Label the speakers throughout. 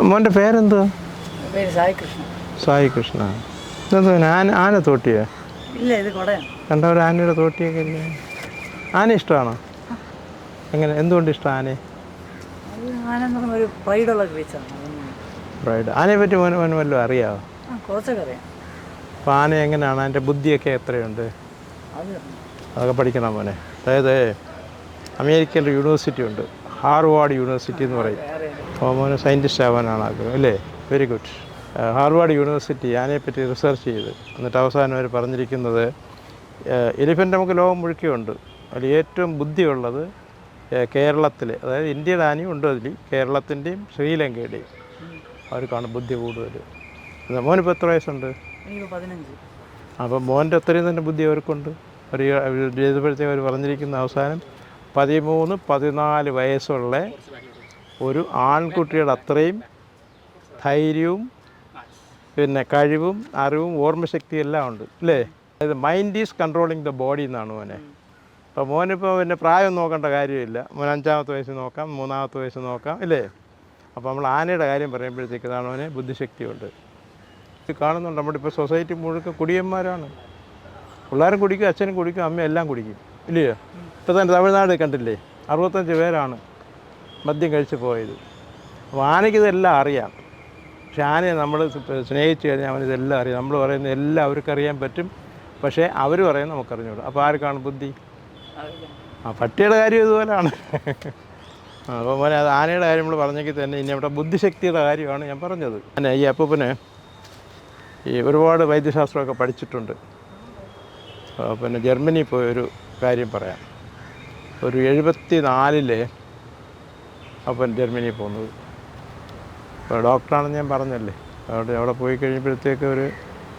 Speaker 1: മോന്റെ പേരെന്തുവാ?
Speaker 2: പേര് സായി കൃഷ്ണ.
Speaker 1: സായി കൃഷ്ണ. ഇതെന്തോ ആന ആന തോട്ടിയോ?
Speaker 2: ഇല്ല ഇത്
Speaker 1: കണ്ട ഒരു ആനയുടെ തോട്ടിയൊക്കെ ഇല്ലേ? ആന ഇഷ്ടമാണോ? എങ്ങനെ എന്തുകൊണ്ട് ഇഷ്ടം ആനയെ? റൈഡ് ആനയെ പറ്റി മോൻ മോൻ വല്ലതും അറിയാമോ
Speaker 2: കുറച്ചൊക്കെ അറിയാം.
Speaker 1: അപ്പോൾ ആന എങ്ങനെയാണ്? അതിന്റെ ബുദ്ധിയൊക്കെ എത്രയുണ്ട്?
Speaker 2: അത്
Speaker 1: അതൊക്കെ പഠിക്കണം മോനെ. അതായത് അമേരിക്കയിലൊരു യൂണിവേഴ്സിറ്റി ഉണ്ട്. ഹാർവാർഡ് യൂണിവേഴ്സിറ്റി എന്ന് പറയും. മോന് സയന്റിസ്റ്റ് ആവാനാണ് ആഗ്രഹം അല്ലേ? വെരി ഗുഡ് ഹാർവാർഡ് യൂണിവേഴ്സിറ്റി ആനയെപ്പറ്റി റിസർച്ച് ചെയ്ത്. എന്നിട്ട് അവസാനം അവർ പറഞ്ഞിരിക്കുന്നത് എലിഫന്റ് നമുക്ക് ലോകം മുഴുക്കിയുണ്ട്. അതിൽ ഏറ്റവും ബുദ്ധിയുള്ളത് കേരളത്തിലെ അതായത് ഇന്ത്യയുടെ ആനയും ഉണ്ട് അതിൽ കേരളത്തിന്റെയും ശ്രീലങ്കയുടെയും. അവർക്കാണ് ബുദ്ധി കൂടുതൽ മോനിപ്പോൾ എത്ര വയസ്സുണ്ട്? അപ്പോൾ മോന്റെ അത്രയും തന്നെ ബുദ്ധി അവർക്കുണ്ട്. ഒരു ചെയ്തപ്പോഴത്തേക്ക് അവർ പറഞ്ഞിരിക്കുന്ന അവസാനം പതിമൂന്ന് പതിനാല് വയസ്സുള്ള ഒരു ആൺകുട്ടിയുടെ അത്രയും ധൈര്യവും പിന്നെ കഴിവും അറിവും ഓർമ്മശക്തിയും എല്ലാം ഉണ്ട് അല്ലേ? അതായത് mind is controlling the body എന്നാണ് മോനെ. അപ്പോൾ മോനിപ്പോൾ പിന്നെ പ്രായം നോക്കേണ്ട കാര്യമില്ല. മോൻ അഞ്ചാമത്തെ വയസ്സ് നോക്കാം മൂന്നാമത്തെ വയസ്സ് നോക്കാം ഇല്ലേ? അപ്പോൾ നമ്മൾ ആനയുടെ കാര്യം പറയുമ്പോഴത്തേക്ക് ഇതാണ് അവന് ബുദ്ധിശക്തിയുണ്ട്. ഇത് കാണുന്നുണ്ട് നമ്മുടെ ഇപ്പോൾ സൊസൈറ്റി മുഴുക്ക കുടിയന്മാരാണ്. പിള്ളേരും കുടിക്കും അച്ഛനും കുടിക്കും അമ്മയും എല്ലാം കുടിക്കും ഇല്ലയോ? ഇപ്പോൾ തന്നെ തമിഴ്നാട് കണ്ടില്ലേ? അറുപത്തഞ്ച് പേരാണ്. മദ്യം കഴിച്ച് പോയത്. അപ്പോൾ ആനയ്ക്ക് ഇതെല്ലാം അറിയാം. പക്ഷെ ആനയെ നമ്മൾ സ്നേഹിച്ച് കഴിഞ്ഞാൽ അവനിതെല്ലാം അറിയാം. നമ്മൾ പറയുന്ന എല്ലാം അവർക്ക് അറിയാൻ പറ്റും. പക്ഷേ അവർ പറയുന്നത് നമുക്കറിഞ്ഞോളൂ അപ്പോൾ ആർക്കാണ് ബുദ്ധി? ആ പട്ടിയുടെ കാര്യം ഇതുപോലെയാണ്. അപ്പോൾ മോനെ അത് ആനയുടെ കാര്യം നമ്മൾ പറഞ്ഞെങ്കിൽ തന്നെ ഇനി അവിടെ ബുദ്ധിശക്തിയുടെ കാര്യമാണ് ഞാൻ പറഞ്ഞത്. പിന്നെ ഈ അപ്പൂപ്പന് ഈ ഒരുപാട് വൈദ്യശാസ്ത്രമൊക്കെ പഠിച്ചിട്ടുണ്ട്. പിന്നെ ജർമ്മനി പോയൊരു കാര്യം പറയാം. ഒരു എഴുപത്തി നാലിൽ അപ്പൻ ജർമ്മനി പോകുന്നത്. അപ്പോൾ ഡോക്ടറാണെന്ന് ഞാൻ പറഞ്ഞല്ലേ. അവിടെ അവിടെ പോയി കഴിയുമ്പോഴത്തേക്ക് ഒരു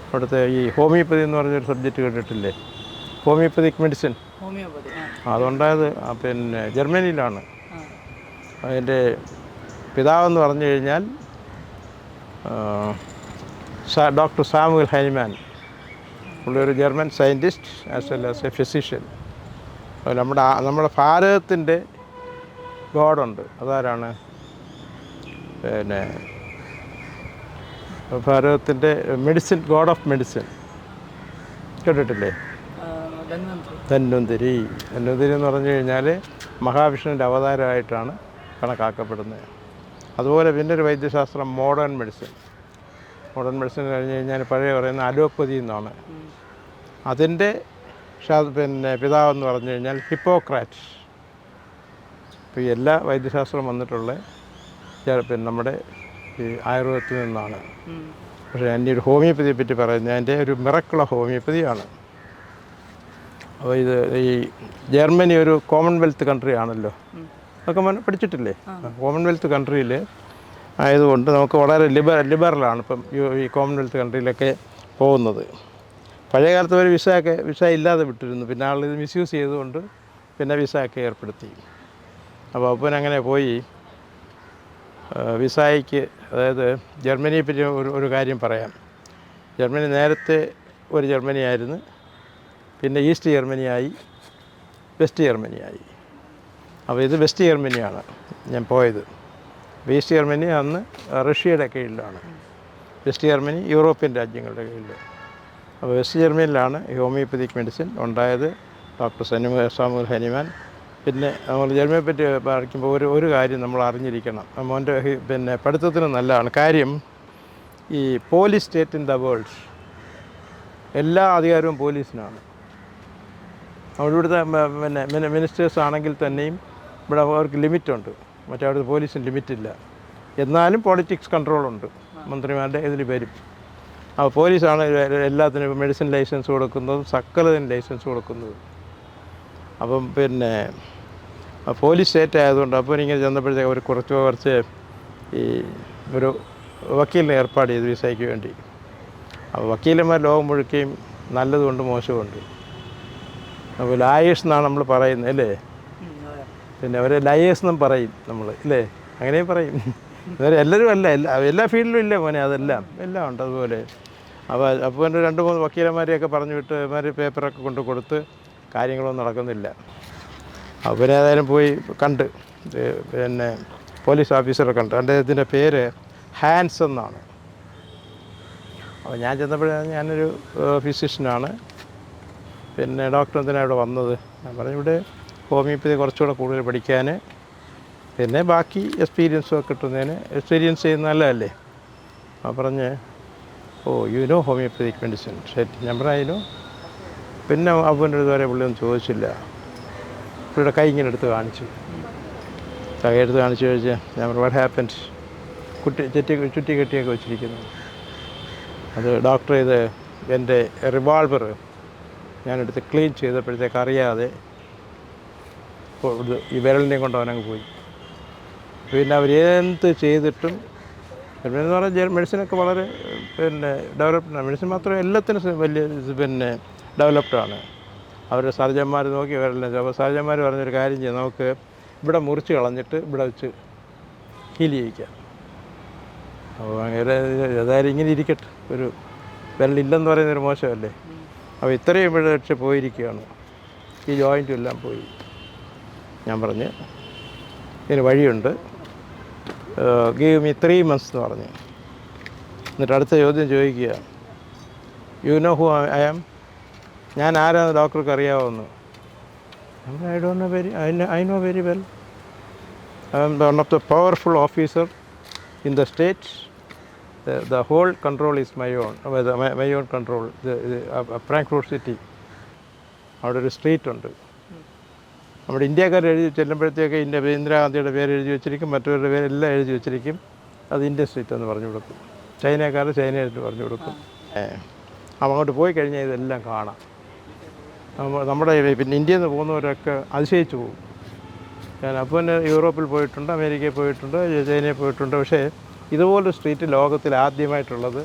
Speaker 1: അവിടുത്തെ ഈ ഹോമിയോപ്പതി എന്ന് പറഞ്ഞൊരു സബ്ജക്റ്റ് കേട്ടിട്ടില്ലേ? Homeopathic medicine. അതുണ്ടായത് പിന്നെ ജർമ്മനിയിലാണ്. അതിന്റെ പിതാവെന്ന് പറഞ്ഞു കഴിഞ്ഞാൽ doctor Samuel Hahnemann. പുള്ളിയൊരു German scientist as well as a physician നമ്മുടെ നമ്മുടെ ഭാരതത്തിന്റെ ഗോഡുണ്ട്. അതാരാണ്? പിന്നെ ഭാരതത്തിന്റെ മെഡിസിൻ ഗോഡ് ഓഫ് മെഡിസിൻ. കേട്ടിട്ടില്ലേ?
Speaker 2: ധന്വന്തരി.
Speaker 1: ധന്വന്തിരി. എന്ന് പറഞ്ഞു കഴിഞ്ഞാൽ മഹാവിഷ്ണുവിന്റെ അവതാരമായിട്ടാണ് കണക്കാക്കപ്പെടുന്നത്. അതുപോലെ പിന്നെ ഒരു വൈദ്യശാസ്ത്രം മോഡേൺ മെഡിസിൻ. മോഡേൺ മെഡിസിൻ കഴിഞ്ഞ് കഴിഞ്ഞാൽ പഴയ പറയുന്ന അലോപ്പതി എന്നാണ്. അതിന്റെ പിന്നെ പിതാവെന്ന് പറഞ്ഞു കഴിഞ്ഞാൽ ഹിപ്പോക്രാറ്റ് ഇപ്പോൾ എല്ലാ വൈദ്യശാസ്ത്രം വന്നിട്ടുള്ള പിന്നെ നമ്മുടെ ഈ ആയുർവേദത്തിൽ നിന്നാണ്. പക്ഷേ എന്റെ ഒരു ഹോമിയോപ്പതിയെ പറ്റി പറയുന്നത് എന്റെ ഒരു മിറക്കുള്ള ഹോമിയോപ്പതിയാണ്. അപ്പോൾ ഇത് ഈ ജർമ്മനി ഒരു കോമൺവെൽത്ത് കൺട്രി ആണല്ലോ. അതൊക്കെ മന പഠിച്ചിട്ടില്ലേ? കോമൺവെൽത്ത് കൺട്രിയിൽ ആയതുകൊണ്ട് നമുക്ക് വളരെ ലിബർ ലിബറലാണ് ഇപ്പം ഈ- കോമൺവെൽത്ത് കൺട്രിയിലൊക്കെ പോകുന്നത്. പഴയ കാലത്ത് ഒരു വിസയൊക്കെ ഒക്കെ വിസ ഇല്ലാതെ വിട്ടിരുന്നു. പിന്നെ ആൾ ഇത് മിസ്യൂസ് ചെയ്തുകൊണ്ട് പിന്നെ വിസയൊക്കെ ഒക്കെ ഏർപ്പെടുത്തി. അപ്പോൾ അപ്പൻ അങ്ങനെ പോയി. വിസായിക്ക് അതായത് ജർമ്മനിയെ പറ്റി ഒരു ഒരു കാര്യം പറയാം. ജർമ്മനി നേരത്തെ ഒരു ജർമ്മനിയായിരുന്നു. പിന്നെ ഈസ്റ്റ് ജർമ്മനിയായി വെസ്റ്റ് ജർമ്മനിയായി. അപ്പോൾ ഇത് വെസ്റ്റ് ജർമ്മനിയാണ് ഞാൻ പോയത്. ഈസ്റ്റ് ജർമ്മനി അന്ന് റഷ്യയുടെ കീഴിലാണ്. വെസ്റ്റ് ജർമ്മനി യൂറോപ്യൻ രാജ്യങ്ങളുടെ കീഴിൽ. അപ്പോൾ വെസ്റ്റ് ജർമ്മനിയിലാണ് ഹോമിയോപ്പതിക് മെഡിസിൻ ഉണ്ടായത്. ഡോക്ടർ സനിമ സാമുൽ ഹനിമാൻ പിന്നെ ജർമ്മനിയെ പറ്റി പഠിക്കുമ്പോൾ ഒരു ഒരു കാര്യം നമ്മൾ അറിഞ്ഞിരിക്കണം. മോന്റെ പിന്നെ പഠിത്തത്തിന് നല്ലതാണ്. കാര്യം ഈ police state in the world എല്ലാ അധികാരവും പോലീസിനാണ്. അവിടെ ഇവിടുത്തെ പിന്നെ മിനി- മിനിസ്റ്റേഴ്സ് ആണെങ്കിൽ തന്നെയും ഇവിടെ അവർക്ക് ലിമിറ്റുണ്ട്. മറ്റേ അവിടുത്തെ പോലീസിന് ലിമിറ്റില്ല. എന്നാലും പൊളിറ്റിക്സ് കൺട്രോളുണ്ട്. മന്ത്രിമാരുടെ ഇതിൽ വരും. അപ്പോൾ പോലീസാണ് എല്ലാത്തിനും മെഡിസിൻ ലൈസൻസ് കൊടുക്കുന്നതും സക്കലതിന് ലൈസൻസ് കൊടുക്കുന്നതും. അപ്പം പിന്നെ പോലീസ് സ്റ്റേറ്റ് ആയതുകൊണ്ട് അപ്പോൾ ഇങ്ങനെ ചെന്നപ്പോഴത്തേക്ക് അവർ കുറച്ച് കുറച്ച് ഈ ഒരു വക്കീലിനെ ഏർപ്പാട് ചെയ്തു വിസയ്ക്ക് വേണ്ടി. അപ്പോൾ വക്കീലന്മാർ ലോകം മുഴുക്കുകയും നല്ലതുകൊണ്ട് മോശമുണ്ട് അപ്പോൾ ലായേഴ്സ് എന്നാണ് നമ്മൾ പറയുന്നത് അല്ലേ? പിന്നെ അവരെ ലയേഴ്സ് എന്നും പറയും നമ്മൾ അല്ലേ? അങ്ങനെയും പറയും. വേറെ എല്ലാവരും അല്ല എല്ലാ എല്ലാ ഫീൽഡിലും ഇല്ല മോനെ അതെല്ലാം എല്ലാം ഉണ്ട് അതുപോലെ. അപ്പോൾ അപ്പോൾ എന്റെ രണ്ട് മൂന്ന് വക്കീലന്മാരെയൊക്കെ പറഞ്ഞു വിട്ട് ഇവന്മാർ പേപ്പറൊക്കെ കൊണ്ട് കൊടുത്ത് കാര്യങ്ങളൊന്നും നടക്കുന്നില്ല. ഏതായാലും പോയി കണ്ട്. പിന്നെ പോലീസ് ഓഫീസറെ കണ്ട്. അദ്ദേഹത്തിന്റെ പേര് ഹാൻസ് എന്നാണ്. അപ്പോൾ ഞാൻ ചെന്നപ്പോഴേ ഞാനൊരു ഫിസിഷ്യനാണ് പിന്നെ ഡോക്ടർ എന്തിനാണ് ഇവിടെ വന്നത്? ഞാൻ പറഞ്ഞു ഇവിടെ ഹോമിയോപ്പതി കുറച്ചുകൂടെ കൂടുതൽ പഠിക്കാൻ. പിന്നെ ബാക്കി എക്സ്പീരിയൻസും ഒക്കെ കിട്ടുന്നതിന് എക്സ്പീരിയൻസ് ചെയ്യുന്ന നല്ലതല്ലേ? ആ പറഞ്ഞ് oh you know homeopathic medicine ശരി. ഞാൻ പറഞ്ഞു പിന്നെ അവന്റെ ഇതുവരെ വരെ പുള്ളിയൊന്നും ചോദിച്ചില്ല. പുള്ളിയുടെ കൈ ഇങ്ങനെ എടുത്ത് കാണിച്ചു. കൈ എടുത്ത് കാണിച്ചു ചോദിച്ചാൽ ഞാൻ വാട്ട് ഹാപ്പൻസ് കുട്ടി ചുറ്റി ചുറ്റി കെട്ടിയൊക്കെ വെച്ചിരിക്കുന്നു. അത് ഡോക്ടർ ഇത് എന്റെ റിവാൾവർ ഞാനെടുത്ത് ക്ലീൻ ചെയ്തപ്പോഴത്തേക്ക് അറിയാതെ ഈ വിരലിനെയും കൊണ്ട് അവനങ്ങ് പോയി. പിന്നെ അവർ എന്ത് ചെയ്തിട്ടും എന്ന് പറഞ്ഞാൽ മെഡിസിനൊക്കെ വളരെ പിന്നെ ഡെവലപ്ഡ് മെഡിസിൻ മാത്രമേ എല്ലാത്തിനും വലിയ പിന്നെ ഡെവലപ്ഡാണ് അവരുടെ സർജന്മാർ നോക്കി വരല്ലേ അപ്പോൾ സർജന്മാർ പറഞ്ഞൊരു കാര്യം ചെയ്യാം. നമുക്ക് ഇവിടെ മുറിച്ച് കളഞ്ഞിട്ട് ഇവിടെ വെച്ച് ഹീൽ ചെയ്യിക്കാം. അപ്പോൾ അങ്ങനെ ഏതായാലും ഇങ്ങനെ ഇരിക്കട്ടെ. ഒരു വിരലില്ലെന്ന് പറയുന്നൊരു മോശമല്ലേ? അപ്പോൾ ഇത്രയും ഇവിടെ പക്ഷെ പോയിരിക്കുകയാണ്. ഈ ജോയിന്റും എല്ലാം പോയി. ഞാൻ പറഞ്ഞ് ഇതിന് വഴിയുണ്ട്. ഗീവ് മീ ത്രീ മന്ത്സ് എന്ന് പറഞ്ഞു. എന്നിട്ട് അടുത്ത ചോദ്യം ചോദിക്കുക. You know who I am ഞാൻ ആരാന്ന് ഡോക്ടർക്ക് അറിയാവുന്നു. I do know very I know very well I am one of the powerful officer in the state the whole control is my own my own control Frankfurt city അവിടെ ഒരു street ഉണ്ട്. നമ്മുടെ ഇന്ത്യക്കാർ എഴുതി ചെല്ലുമ്പോഴത്തേക്ക് India ഇന്ദിരാഗാന്ധിയുടെ പേര് എഴുതി വെച്ചിരിക്കും മറ്റവരുടെ പേരെല്ലാം എഴുതി വെച്ചിരിക്കും. അത് ഇന്ത്യ സ്ട്രീറ്റ് എന്ന് പറഞ്ഞു കൊടുക്കും. ചൈനക്കാർ ചൈന എന്ന് പറഞ്ഞു കൊടുക്കും. അങ്ങോട്ട് പോയി കഴിഞ്ഞാൽ ഇതെല്ലാം കാണാം. നമ്മുടെ പിന്നെ ഇന്ത്യയിൽ നിന്ന് പോകുന്നവരൊക്കെ അതിശയിച്ചു പോകും. ഞാൻ അപ്പോൾ തന്നെ യൂറോപ്പിൽ പോയിട്ടുണ്ട് അമേരിക്കയിൽ പോയിട്ടുണ്ട് ചൈനയിൽ പോയിട്ടുണ്ട്. പക്ഷേ ഇതുപോലൊരു സ്ട്രീറ്റ് ലോകത്തിൽ ആദ്യമായിട്ടുള്ളത്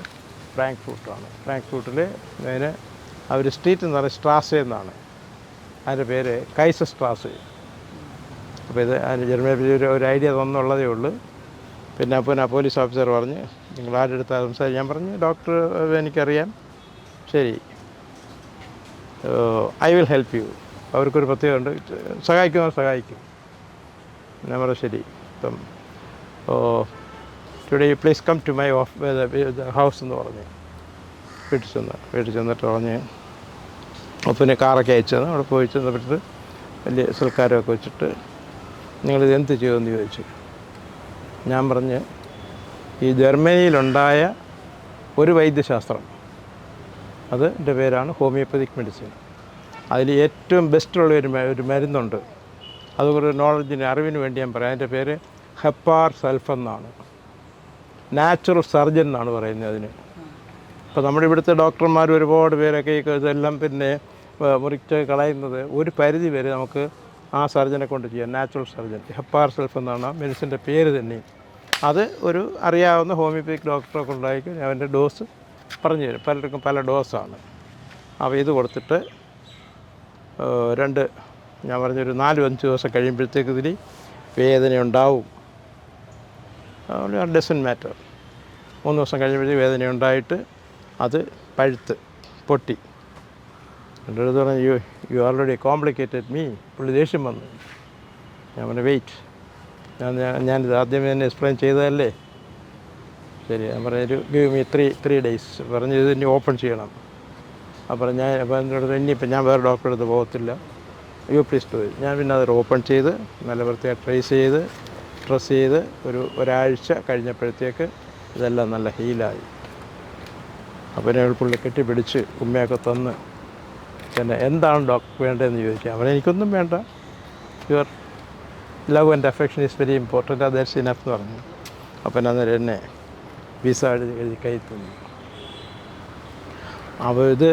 Speaker 1: ഫ്രാങ്ക്ഫൂട്ടാണ്. ഫ്രാങ്ക്ഫൂട്ടിൽ അതിന് അവർ സ്ട്രീറ്റ് എന്ന് പറയുന്നത് സ്ട്രാസ് എന്നാണ്. അതിന്റെ പേര് കൈസ സ്ട്രാസ്. അപ്പോൾ ഇത് അതിന് ജർമ്മനി ഒരു ഒരു ഐഡിയ തന്നുള്ളതേ ഉള്ളൂ. പിന്നെ അപ്പോൾ ആ പോലീസ് ഓഫീസർ പറഞ്ഞ് നിങ്ങൾ ആരുടെ അടുത്ത് സംസാരിച്ച് ഞാൻ പറഞ്ഞു ഡോക്ടർ എനിക്കറിയാം. ശരി. I will help you. അവർക്കൊരു പ്രത്യേകമുണ്ട് സഹായിക്കുന്നവർ സഹായിക്കും. ഞാൻ പറഞ്ഞു ശരി. ഇപ്പം today please come to my of house എന്ന് പറഞ്ഞു വീട്ടിൽ ചെന്ന് വീട്ടിൽ ചെന്നിട്ട് പറഞ്ഞ് ഒപ്പിനെ കാറൊക്കെ അയച്ചത്. അവിടെ പോയി ചെന്നപ്പോഴത്ത് വലിയ സൽക്കാരമൊക്കെ വെച്ചിട്ട് നിങ്ങളിത് എന്ത് ചെയ്യുമെന്ന് ചോദിച്ചു. ഞാൻ പറഞ്ഞ് ഈ ജർമ്മനിയിലുണ്ടായ ഒരു വൈദ്യശാസ്ത്രം അത് എന്റെ പേരാണ് ഹോമിയോപ്പതിക് മെഡിസിൻ. അതിൽ ഏറ്റവും ബെസ്റ്റുള്ള ഒരു ഒരു മരുന്നുണ്ട്. അതുപോലെ നോളജിന് അറിവിന് വേണ്ടി ഞാൻ പറയാം. അതിന്റെ പേര് ഹെപ്പാർ സൾഫ് എന്നാണ് നാച്ചുറൽ സർജൻ എന്നാണ് പറയുന്നത് അതിന്. ഇപ്പോൾ നമ്മുടെ ഇവിടുത്തെ ഡോക്ടർമാർ ഒരുപാട് പേരൊക്കെ ഈ ഇതെല്ലാം പിന്നെ മുറിച്ച് കളയുന്നത് ഒരു പരിധി വരെ നമുക്ക് ആ സർജനെ കൊണ്ട് ചെയ്യാം. നാച്ചുറൽ സർജൻ ഹെപ്പാർ സെൽഫ് എന്നാണ് മെഡിസിന്റെ പേര് തന്നെ. അത് ഒരു അറിയാവുന്ന ഹോമിയോപ്പതിക് ഡോക്ടറെ കൊണ്ടായിരിക്കും അവന്റെ ഡോസ് പറഞ്ഞു തരും. പലർക്കും പല ഡോസാണ്. അപ്പോൾ ഇത് കൊടുത്തിട്ട് രണ്ട് ഞാൻ പറഞ്ഞൊരു നാലും അഞ്ച് ദിവസം കഴിയുമ്പോഴത്തേക്ക് ഇതിൽ വേദന ഉണ്ടാവും. ഡസൻ മാറ്റർ മൂന്ന് ദിവസം കഴിയുമ്പോഴത്തേക്ക് വേദന ഉണ്ടായിട്ട് അത് പഴുത്ത് പൊട്ടി. എന്റെ അടുത്ത് പറഞ്ഞു you you already complicated me പുള്ളി ദേഷ്യം വന്നു. ഞാൻ പറഞ്ഞു വെയിറ്റ് ഞാൻ ഞാൻ- ഞാനിത് ആദ്യമേ തന്നെ എക്സ്പ്ലെയിൻ ചെയ്തതല്ലേ? ശരി ഞാൻ പറഞ്ഞ ഒരു give me three three days പറഞ്ഞ് ഇത് ഇനി ഓപ്പൺ ചെയ്യണം. അപ്പോൾ ഞാൻ അപ്പോൾ എന്റെ അടുത്ത് ഇനിയിപ്പോൾ ഞാൻ വേറെ ഡോക്ടറെ അടുത്ത് പോകത്തില്ല. യു പ്ലീസ് ടു ഞാൻ പിന്നെ അത് ഓപ്പൺ ചെയ്ത് നല്ല വൃത്തിയായി ട്രേസ് ചെയ്ത് ഡ്രസ്സ് ചെയ്ത് ഒരു ഒരാഴ്ച കഴിഞ്ഞപ്പോഴത്തേക്ക് ഇതെല്ലാം നല്ല ഹീലായി അപ്പം എന്നെ പുള്ളി കെട്ടിപ്പിടിച്ച് ഉമ്മയൊക്കെ തന്ന് പിന്നെ എന്താണ് ഡോക്ടർ വേണ്ടതെന്ന് ചോദിക്കുക? അവൻ എനിക്കൊന്നും വേണ്ട. Your love and affection is very important അതേ ഇനഫ് എന്ന് പറഞ്ഞു. അപ്പം അന്നേരം എന്നെ വിസ എഴുതി എഴുതി കൈ തന്നു. അപ്പോൾ ഇത്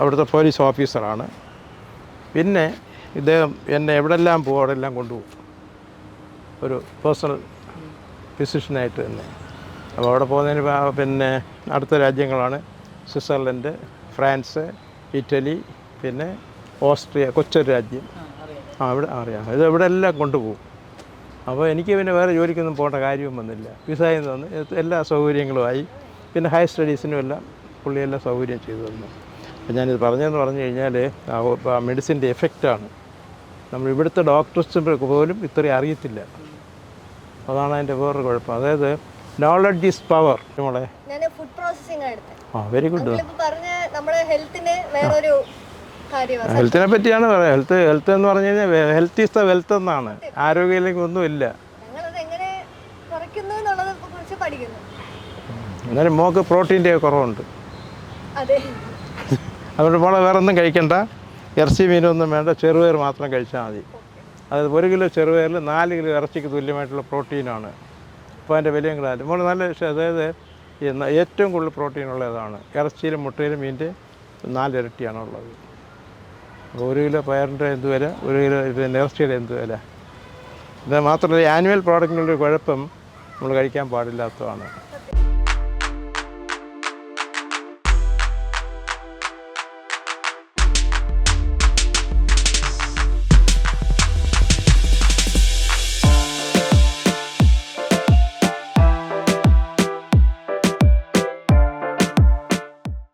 Speaker 1: അവിടുത്തെ പോലീസ് ഓഫീസറാണ്. പിന്നെ ഇദ്ദേഹം എന്നെ എവിടെല്ലാം പോകും അവിടെല്ലാം കൊണ്ടുപോകും ഒരു പേഴ്സണൽ ഫിസിഷ്യനായിട്ട് തന്നെ. അപ്പോൾ അവിടെ പോകുന്നതിന് പിന്നെ അടുത്ത രാജ്യങ്ങളാണ്. സ്വിറ്റ്സർലൻഡ് ഫ്രാൻസ് ഇറ്റലി പിന്നെ ഓസ്ട്രിയ കൊച്ചൊരു രാജ്യം.
Speaker 2: ആ
Speaker 1: ഇവിടെ അറിയാം. ഇത് എവിടെല്ലാം കൊണ്ടുപോകും അപ്പോൾ എനിക്ക് പിന്നെ വേറെ ജോലിക്കൊന്നും പോകേണ്ട കാര്യവും വന്നില്ല. വിസായി തന്നു. എല്ലാ സൗകര്യങ്ങളുമായി. പിന്നെ ഹയർ സ്റ്റഡീസിനും എല്ലാം പുള്ളിയെല്ലാം സൗകര്യം ചെയ്തു തന്നു. അപ്പം ഞാനിത് പറഞ്ഞതെന്ന് പറഞ്ഞു കഴിഞ്ഞാൽ ആ മെഡിസിന്റെ എഫക്റ്റാണ് നമ്മൾ ഇവിടുത്തെ ഡോക്ടേഴ്സ് പോലും ഇത്രയും അറിയത്തില്ല. അതാണ് അതിന്റെ വേറൊരു കുഴപ്പം. അതായത് നോളജ് ഈസ് പവർ നമ്മളെ
Speaker 3: ഫുഡ് പ്രോസസ്സിംഗ്
Speaker 1: ആ വെരി ഗുഡ്
Speaker 3: പറഞ്ഞ നമ്മുടെ ഹെൽത്തിന് വേറൊരു
Speaker 1: ഹെൽത്തിനെ പറ്റിയാണ് പറയുക ഹെൽത്ത് ഹെൽത്ത് എന്ന് പറഞ്ഞു കഴിഞ്ഞാൽ ഹെൽത്ത് ഈസ് ദ വെൽത്ത് എന്നാണ്. ഒന്നുമില്ല
Speaker 3: എന്നുള്ളതിനെ കുറിച്ച് പഠിക്കുന്നു.
Speaker 1: എന്നാലും മോക്ക് പ്രോട്ടീന്റെ കുറവുണ്ട്.
Speaker 3: അതെ.
Speaker 1: അതുകൊണ്ട് മോളെ വേറെ ഒന്നും കഴിക്കണ്ട. ഇറച്ചി മീനൊന്നും വേണ്ട. ചെറുപയർ മാത്രം കഴിച്ചാൽ മതി. അത് ഒരു കിലോ ചെറുപയറിൽ നാല് കിലോ ഇറച്ചിക്ക് തുല്യമായിട്ടുള്ള പ്രോട്ടീനാണ്. അപ്പോൾ അതിന്റെ വിലയും കൂടാതെ മോൾ നല്ല അതായത് ഏറ്റവും കൂടുതൽ പ്രോട്ടീൻ ഉള്ളതാണ്. ഇറച്ചിയിലും മുട്ടയിലും മീന്റെ നാലിരട്ടിയാണ് ഉള്ളത് അപ്പോൾ ഒരു കിലോ പയറിന്റെ എന്ത് വില? ഒരു കിലോ ഇത് നേർച്ചയുടെ എന്ത് വില? ഇത് മാത്രമല്ല ആനുവൽ പ്രോഡക്റ്റിനുള്ളൊരു കുഴപ്പം നമ്മൾ കഴിക്കാൻ പാടില്ലാത്തതാണ്.